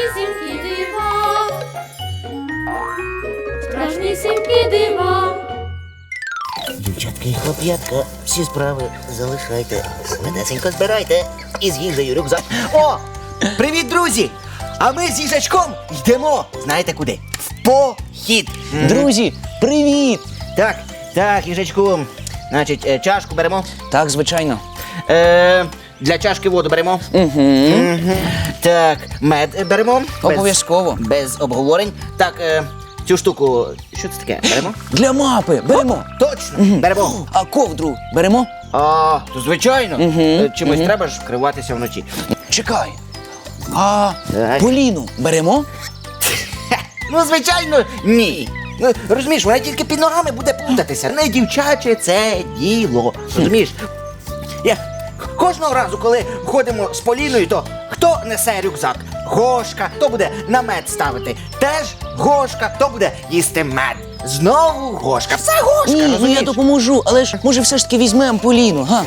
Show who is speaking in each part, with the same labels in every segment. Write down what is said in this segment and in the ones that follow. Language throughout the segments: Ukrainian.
Speaker 1: страшнісінькі дива. Страшнісінькі дива.
Speaker 2: Дівчатка і хлоп'ятка, всі справи залишайте. Швидесенько збирайте і з їжею рюкзак.
Speaker 3: О! Привіт, друзі! А ми з їжачком йдемо. Знаєте куди? В похід.
Speaker 4: Друзі, привіт!
Speaker 3: Так, так, їжачку. Значить, е, чашку беремо.
Speaker 4: Так, звичайно.
Speaker 3: Е, для чашки воду беремо.
Speaker 4: Угу.
Speaker 3: Так, мед беремо. Без-
Speaker 4: Обов'язково.
Speaker 3: Без обговорень. Так, е, цю штуку. Що це таке? Беремо?
Speaker 4: Для мапи беремо.
Speaker 3: Точно, беремо.
Speaker 4: А ковдру беремо?
Speaker 3: А, то звичайно. Е, Чимось треба ж вкриватися вночі.
Speaker 4: Чекай. А
Speaker 3: Так.
Speaker 4: Поліну беремо?
Speaker 3: Ну, звичайно, ні. Ну, розумієш, вона тільки під ногами буде плутатися. Не дівчаче це діло. Розумієш? Я кожного разу, коли ходимо з Поліною, то хто несе рюкзак? Гошка, хто буде намет ставити? Теж гошка, хто буде їсти мед. Знову гошка. Все гошка,
Speaker 4: Ні, ну
Speaker 3: розумієш?
Speaker 4: я допоможу, але ж може все ж таки візьмемо Поліну, га?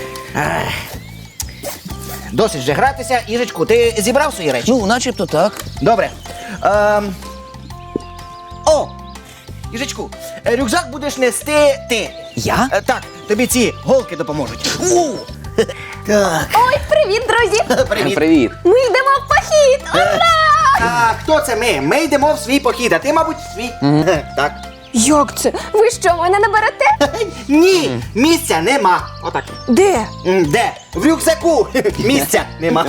Speaker 3: Досить вже гратися. Іжечку, ти зібрав свої речі?
Speaker 4: Ну, начебто так.
Speaker 3: Добре. Ем... О! Їжачку, е, рюкзак будеш нести ти.
Speaker 4: Я?
Speaker 3: Е, Так, тобі ці голки допоможуть. У! Так,
Speaker 5: Ой, привіт, друзі!
Speaker 3: привіт.
Speaker 4: Привіт.
Speaker 5: Ми йдемо в похід! Ура!
Speaker 3: А хто це ми? Ми йдемо в свій похід, а ти, мабуть, в свій. Е, Так.
Speaker 5: Як це? Ви що, мене не берете?
Speaker 3: Ні, місця нема. Отак.
Speaker 5: Де?
Speaker 3: М, Де? В рюкзаку. Місця нема.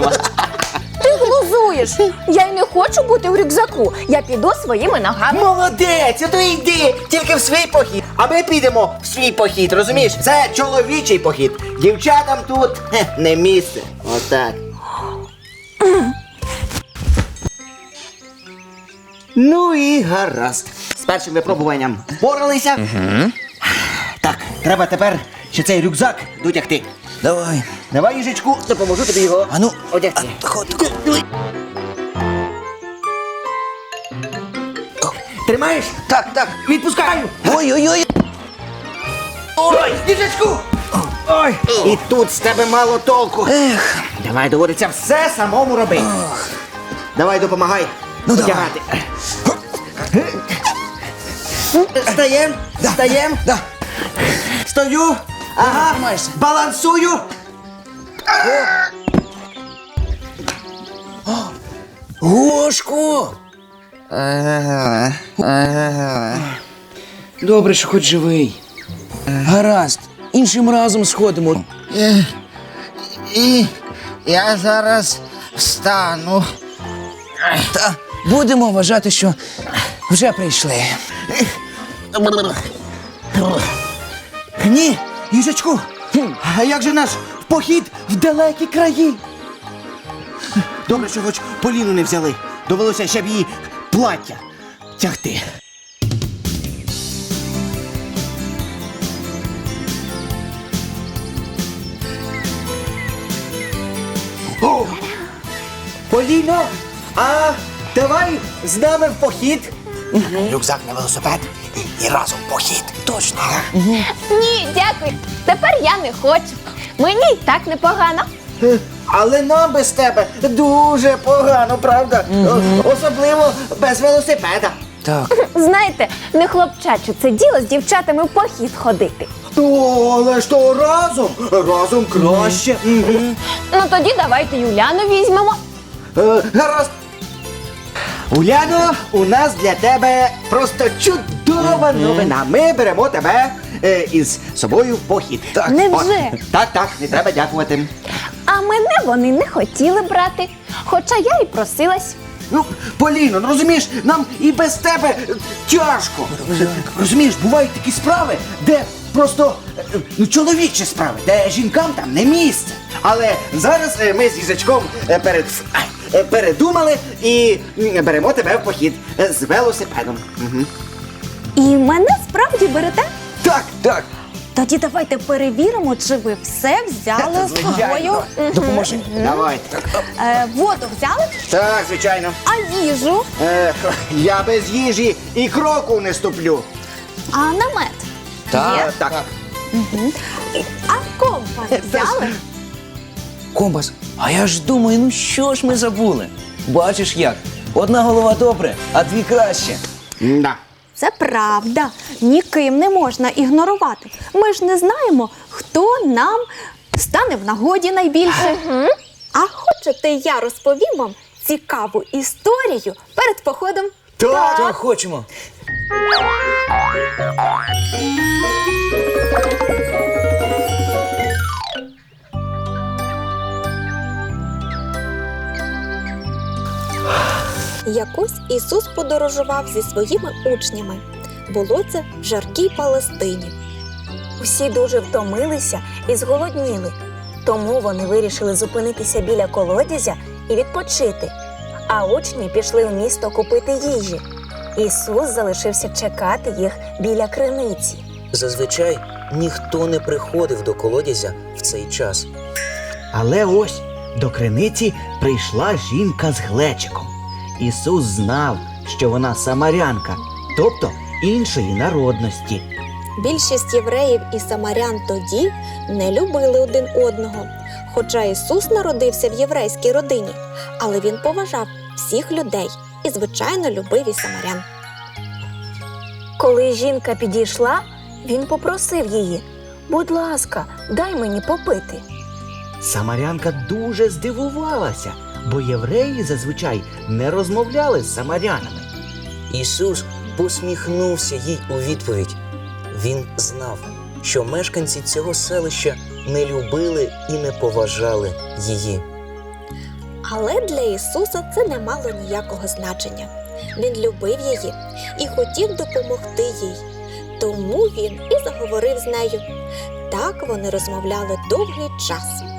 Speaker 5: Ти. Я й не хочу бути в рюкзаку. Я піду своїми ногами.
Speaker 3: Молодець, а то йди тільки в свій похід. А ми підемо в свій похід, розумієш? Це чоловічий похід. Дівчатам тут хе, не місце. Отак. Ну і гаразд. З першим випробуванням впоралися. Так, треба тепер ще цей рюкзак дотягти.
Speaker 4: Давай.
Speaker 3: Давай, їжечку, допоможу тобі його
Speaker 4: А ну,
Speaker 3: одягти.
Speaker 4: а,
Speaker 3: Тримаєш? Так, так. Відпускаю.
Speaker 4: Ой-ой-ой.
Speaker 3: Ой, їжачку! Ой, і тут з тебе мало толку.
Speaker 4: Ех,
Speaker 3: Давай доводиться все самому робити. Давай допомагай.
Speaker 4: Ну, давай.
Speaker 3: Одягати. Стаєм, стаєм,
Speaker 4: да.
Speaker 3: стою. Ага,
Speaker 4: тримаєшся.
Speaker 3: балансую.
Speaker 4: Гошко! Добре, що хоч живий. Гаразд. Іншим разом сходимо.
Speaker 3: І я зараз встану.
Speaker 4: Та будемо вважати, що вже прийшли.
Speaker 3: Ні, їжачку. А як же наш похід в далекі краї? Добре, що хоч Поліну не взяли. Довелося ще б її плаття тягти. О! Поліно, а давай з нами в похід. Рюкзак на велосипед і разом в похід. Точно.
Speaker 5: Ні, дякую. Тепер я не хочу. Мені й так непогано.
Speaker 3: Але нам без тебе дуже погано, правда? Особливо без велосипеда.
Speaker 4: Так.
Speaker 5: Знаєте, не хлопчаче це діло з дівчатами в похід ходити.
Speaker 3: О, але ж то разом, разом краще. Мгм.
Speaker 5: Ну тоді давайте Юляну візьмемо.
Speaker 3: Е, Гаразд. Уляно, у нас для тебе просто чудова новина. Ми беремо тебе е, із собою в похід. Так,
Speaker 5: Невже?
Speaker 3: так, так, не треба дякувати.
Speaker 5: А мене вони не хотіли брати. Хоча я і просилась.
Speaker 3: Ну, Поліно, ну розумієш, нам і без тебе е, тяжко. Розумієш, бувають такі справи, де просто е, ну, чоловічі справи, де жінкам там не місце. Але зараз е, ми з їжачком е, перед ай, е, передумали і м, беремо тебе в похід е, з велосипедом. Угу.
Speaker 5: І мене справді берете?
Speaker 3: Так,
Speaker 4: Так,
Speaker 5: Тоді давайте перевіримо, чи ви все взяли з собою.
Speaker 4: Допоможи.
Speaker 3: Давайте.
Speaker 5: Е, воду взяли,
Speaker 3: Так, звичайно.
Speaker 5: а їжу,
Speaker 3: Е, я без їжі і кроку не ступлю.
Speaker 5: а намет.
Speaker 4: Так.
Speaker 5: Є?
Speaker 3: Е, так.
Speaker 5: А компас взяли?
Speaker 4: Компас. А я ж думаю, ну що ж ми забули? Бачиш як? Одна голова добре, а дві краще.
Speaker 3: Да.
Speaker 5: Це правда. Ніким не можна ігнорувати. Ми ж не знаємо, хто нам стане в нагоді найбільше. А хочете, я розповім вам цікаву історію перед походом?
Speaker 3: Так.
Speaker 4: Так, хочемо.
Speaker 6: Якось Ісус подорожував зі своїми учнями. Було це в жаркій Палестині. Усі дуже втомилися і зголодніли, тому вони вирішили зупинитися біля колодязя і відпочити. А учні пішли в місто купити їжі. Ісус залишився чекати їх біля криниці.
Speaker 7: Зазвичай ніхто не приходив до колодязя в цей час.
Speaker 3: Але ось до криниці прийшла жінка з глечиком. Ісус знав, що вона самарянка, тобто іншої народності.
Speaker 6: Більшість євреїв і самарян тоді не любили один одного. Хоча Ісус народився в єврейській родині, але він поважав всіх людей і, звичайно, любив і самарян. Коли жінка підійшла, він попросив її: будь ласка, дай мені попити.
Speaker 3: Самарянка дуже здивувалася, бо євреї зазвичай не розмовляли з самарянами.
Speaker 7: Ісус посміхнувся їй у відповідь. Він знав, що мешканці цього селища не любили і не поважали її.
Speaker 6: Але для Ісуса це не мало ніякого значення. Він любив її і хотів допомогти їй. Тому він і заговорив з нею. Так вони розмовляли довгий час.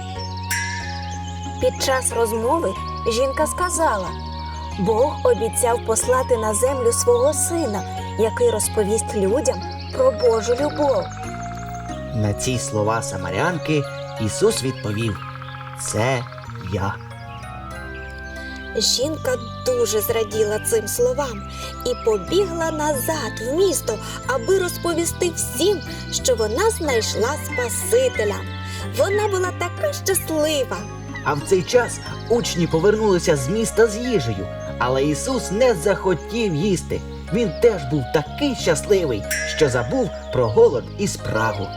Speaker 6: Під час розмови жінка сказала: Бог обіцяв послати на землю свого сина, який розповість людям про Божу любов.
Speaker 3: На ці слова самарянки Ісус відповів: Це я.
Speaker 6: Жінка дуже зраділа цим словам і побігла назад в місто, аби розповісти всім, що вона знайшла Спасителя. Вона була така щаслива.
Speaker 3: А в цей час учні повернулися з міста з їжею, але Ісус не захотів їсти. Він теж був такий щасливий, що забув про голод і спрагу.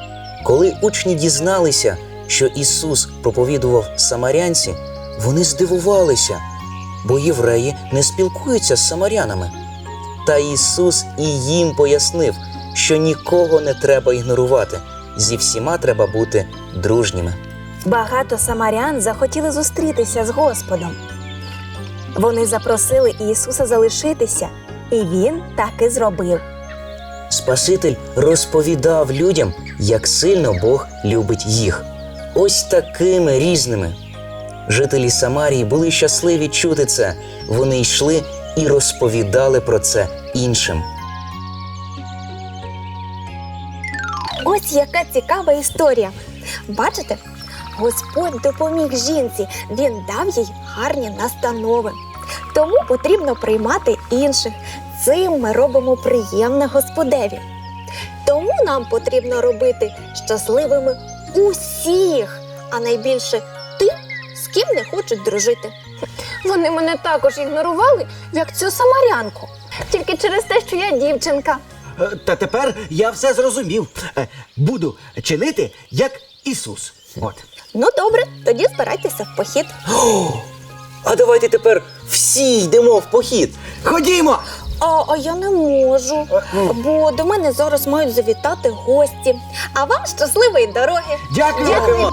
Speaker 7: Коли учні дізналися, що Ісус проповідував самарянці, вони здивувалися, бо євреї не спілкуються з самарянами. Та Ісус і їм пояснив, що нікого не треба ігнорувати, зі всіма треба бути дружніми.
Speaker 6: Багато самарян захотіли зустрітися з Господом. Вони запросили Ісуса залишитися, і він так і зробив.
Speaker 7: Спаситель розповідав людям, як сильно Бог любить їх. Ось такими різними. Жителі Самарії були щасливі чути це. Вони йшли і розповідали про це іншим.
Speaker 6: Ось яка цікава історія. Бачите, Господь допоміг жінці, він дав їй гарні настанови. Тому потрібно приймати інших. Цим ми робимо приємне Господеві. Тому нам потрібно робити щасливими усіх, а найбільше тим, з ким не хочуть дружити.
Speaker 5: Вони мене також ігнорували, як цю самарянку. Тільки через те, що я дівчинка.
Speaker 3: Е, Та тепер я все зрозумів. Е, Буду чинити як Ісус. От.
Speaker 6: Ну добре, тоді збирайтеся в похід.
Speaker 7: А давайте тепер всі йдемо в похід.
Speaker 3: Ходімо!
Speaker 6: А, а я не можу, бо до мене зараз мають завітати гості. А вам щасливої дороги!
Speaker 3: Дякую!
Speaker 1: Привіт,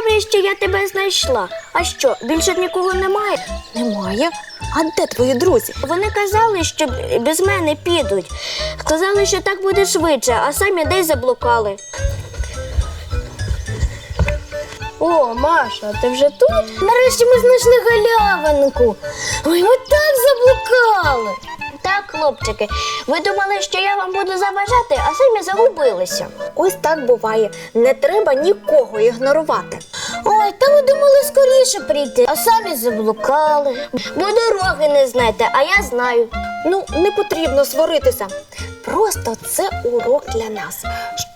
Speaker 8: добре, що я тебе знайшла. А що, більше нікого немає?
Speaker 6: Немає. А де твої друзі?
Speaker 8: Вони казали, що без мене підуть. Казали, що так буде швидше, а самі десь заблукали. О, Маша, ти вже тут? Нарешті ми знайшли галявинку. Ой, ми так заблукали. Так, хлопчики, ви думали, що я вам буду заважати, а самі загубилися.
Speaker 6: Ось так буває. Не треба нікого ігнорувати.
Speaker 8: Ой, та ви думали скоріше прийти, а самі заблукали. Бо дороги не знаєте, а я знаю.
Speaker 6: Ну, не потрібно сваритися. Просто це урок для нас,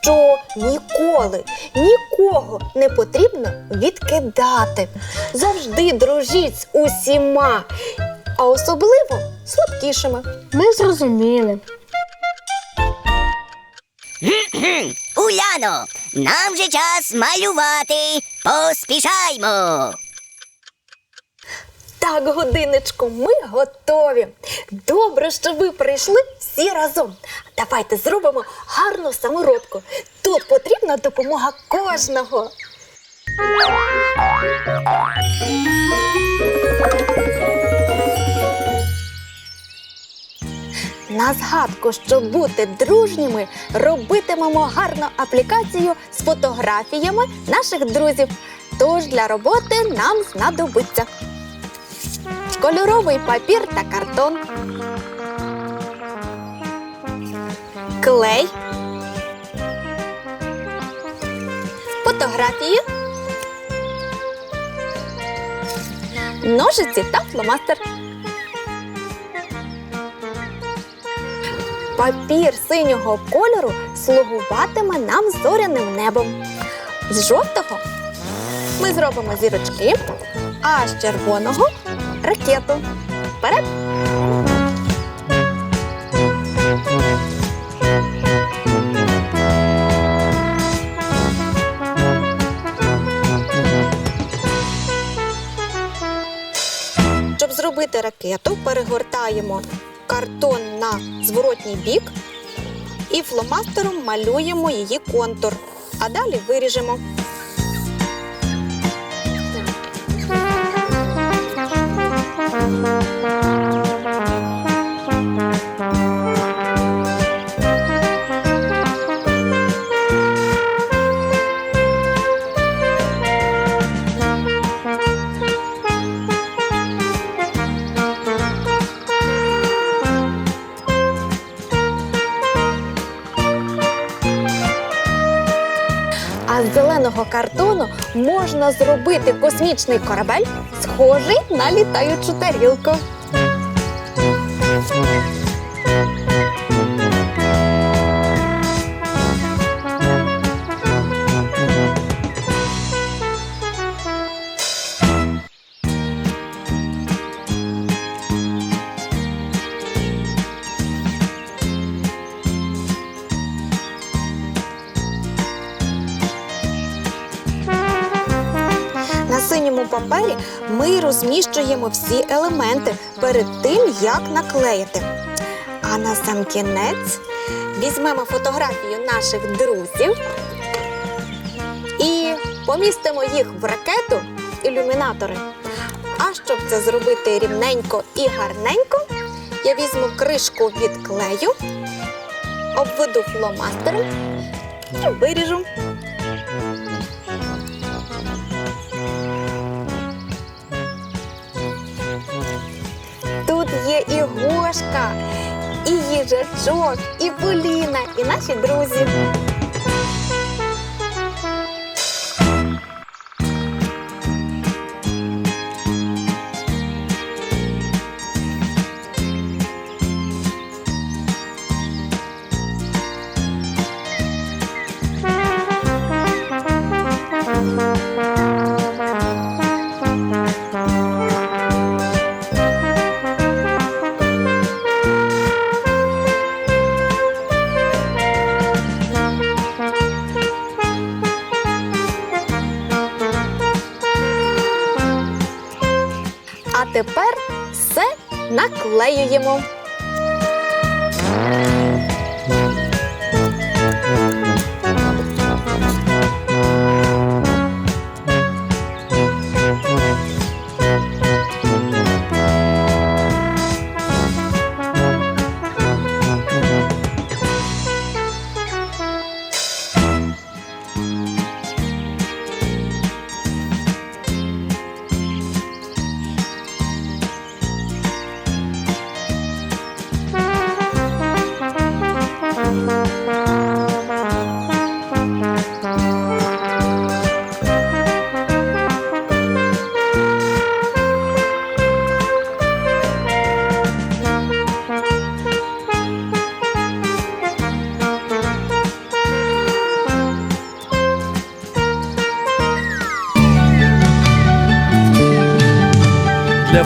Speaker 6: що ніколи нікого не потрібно відкидати. Завжди дружіть з усіма, а особливо слабкішими.
Speaker 8: Ми зрозуміли.
Speaker 9: Уляно, нам же час малювати. Поспішаймо.
Speaker 6: Так, годиночко, ми готові. Добре, що ви прийшли всі разом. Давайте зробимо гарну саморобку. Тут потрібна допомога кожного. На згадку, щоб бути дружніми, робитимемо гарну аплікацію з фотографіями наших друзів. Тож для роботи нам знадобиться кольоровий папір та картон, клей, фотографії, ножиці та фломастер. Папір синього кольору слугуватиме нам зоряним небом. З жовтого ми зробимо зірочки, а з червоного ракету. Вперед! Щоб зробити ракету, перегортаємо картон на зворотній бік і фломастером малюємо її контур, а далі виріжемо. А картону можна зробити космічний корабель, схожий на літаючу тарілку. Папері ми розміщуємо всі елементи перед тим, як наклеїти. А на сам кінець візьмемо фотографію наших друзів і помістимо їх в ракету ілюмінатори. А щоб це зробити рівненько і гарненько, я візьму кришку від клею, обведу фломастером і виріжу. Їжачок, і Поліна, і наші друзі.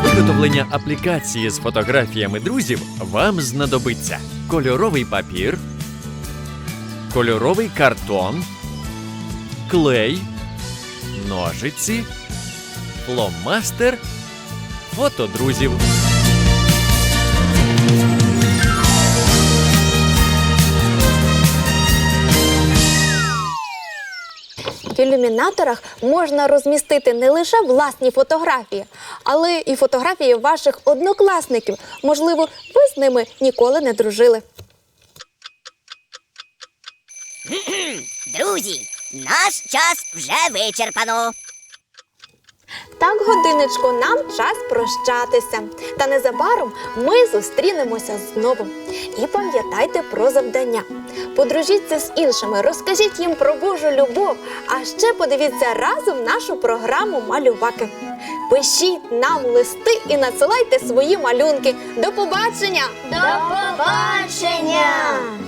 Speaker 1: Виготовлення аплікації з фотографіями друзів вам знадобиться кольоровий папір, кольоровий картон, клей, ножиці, фломастер, фото друзів.
Speaker 6: Ілюмінаторах можна розмістити не лише власні фотографії, але і фотографії ваших однокласників. Можливо, ви з ними ніколи не дружили.
Speaker 9: Друзі, наш час вже вичерпано.
Speaker 6: Так, годиночку, нам час прощатися. Та незабаром ми зустрінемося знову. І пам'ятайте про завдання. Подружіться з іншими, розкажіть їм про Божу любов, а ще подивіться разом нашу програму Малюваки. Пишіть нам листи і надсилайте свої малюнки. До побачення!
Speaker 8: До побачення!